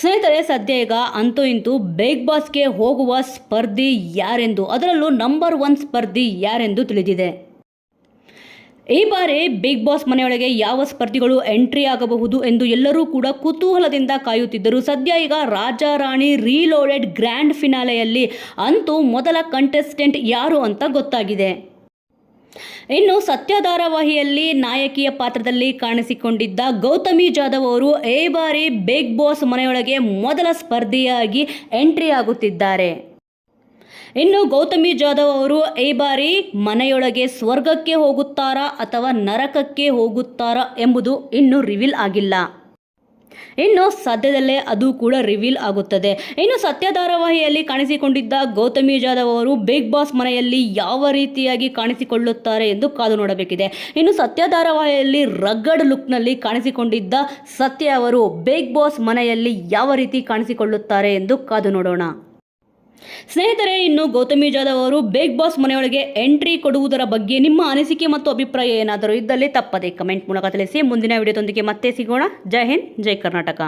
ಸ್ನೇಹಿತರೆ, ಸದ್ಯ ಈಗ ಅಂತೂ ಇಂತೂ ಬಿಗ್ ಬಾಸ್ಗೆ ಹೋಗುವ ಸ್ಪರ್ಧಿ ಯಾರೆಂದು, ಅದರಲ್ಲೂ ನಂಬರ್ ಒನ್ ಸ್ಪರ್ಧಿ ಯಾರೆಂದು ತಿಳಿದಿದೆ. ಈ ಬಾರಿ ಬಿಗ್ ಬಾಸ್ ಮನೆಯೊಳಗೆ ಯಾವ ಸ್ಪರ್ಧಿಗಳು ಎಂಟ್ರಿ ಆಗಬಹುದು ಎಂದು ಎಲ್ಲರೂ ಕೂಡ ಕುತೂಹಲದಿಂದ ಕಾಯುತ್ತಿದ್ದರು. ಸದ್ಯ ಈಗ ರಾಜಾ ರಾಣಿ ರೀಲೋಡೆಡ್ ಗ್ರ್ಯಾಂಡ್ ಫಿನಾಲೆಯಲ್ಲಿ ಅಂತೂ ಮೊದಲ ಕಂಟೆಸ್ಟೆಂಟ್ ಯಾರು ಅಂತ ಗೊತ್ತಾಗಿದೆ. ಇನ್ನು ಸತ್ಯ ಧಾರಾವಾಹಿಯಲ್ಲಿ ನಾಯಕಿಯ ಪಾತ್ರದಲ್ಲಿ ಕಾಣಿಸಿಕೊಂಡಿದ್ದ ಗೌತಮಿ ಜಾಧವ್ ಅವರು ಈ ಬಾರಿ ಬಿಗ್ ಬಾಸ್ ಮನೆಯೊಳಗೆ ಮೊದಲ ಸ್ಪರ್ಧಿಯಾಗಿ ಎಂಟ್ರಿ ಆಗುತ್ತಿದ್ದಾರೆ. ಇನ್ನು ಗೌತಮಿ ಜಾಧವ್ ಅವರು ಈ ಬಾರಿ ಮನೆಯೊಳಗೆ ಸ್ವರ್ಗಕ್ಕೆ ಹೋಗುತ್ತಾರಾ ಅಥವಾ ನರಕಕ್ಕೆ ಹೋಗುತ್ತಾರಾ ಎಂಬುದು ಇನ್ನೂ ರಿವೀಲ್ ಆಗಿಲ್ಲ. ಇನ್ನು ಸದ್ಯದಲ್ಲೇ ಅದು ಕೂಡ ರಿವೀಲ್ ಆಗುತ್ತದೆ. ಇನ್ನು ಸತ್ಯ ಧಾರಾವಾಹಿಯಲ್ಲಿ ಕಾಣಿಸಿಕೊಂಡಿದ್ದ ಗೌತಮಿ ಜಾಧವ್ ಅವರು ಬಿಗ್ ಬಾಸ್ ಮನೆಯಲ್ಲಿ ಯಾವ ರೀತಿಯಾಗಿ ಕಾಣಿಸಿಕೊಳ್ಳುತ್ತಾರೆ ಎಂದು ಕಾದು ನೋಡಬೇಕಿದೆ. ಇನ್ನು ಸತ್ಯ ಧಾರಾವಾಹಿಯಲ್ಲಿ ರಗ್ಗಡ್ ಲುಕ್ನಲ್ಲಿ ಕಾಣಿಸಿಕೊಂಡಿದ್ದ ಸತ್ಯ ಅವರು ಬಿಗ್ ಬಾಸ್ ಮನೆಯಲ್ಲಿ ಯಾವ ರೀತಿ ಕಾಣಿಸಿಕೊಳ್ಳುತ್ತಾರೆ ಎಂದು ಕಾದು ನೋಡೋಣ. ಸ್ನೇಹಿತರೆ, ಇನ್ನು ಗೌತಮಿ ಜಾಧವ್ ಅವರು ಬಿಗ್ ಬಾಸ್ ಮನೆಯೊಳಗೆ ಎಂಟ್ರಿ ಕೊಡುವುದರ ಬಗ್ಗೆ ನಿಮ್ಮ ಅನಿಸಿಕೆ ಮತ್ತು ಅಭಿಪ್ರಾಯ ಏನಾದರೂ ಇದ್ದಲ್ಲಿ ತಪ್ಪದೆ ಕಮೆಂಟ್ ಮೂಲಕ ತಿಳಿಸಿ. ಮುಂದಿನ ವಿಡಿಯೋದೊಂದಿಗೆ ಮತ್ತೆ ಸಿಗೋಣ. ಜೈ ಹಿಂದ್, ಜೈ ಕರ್ನಾಟಕ.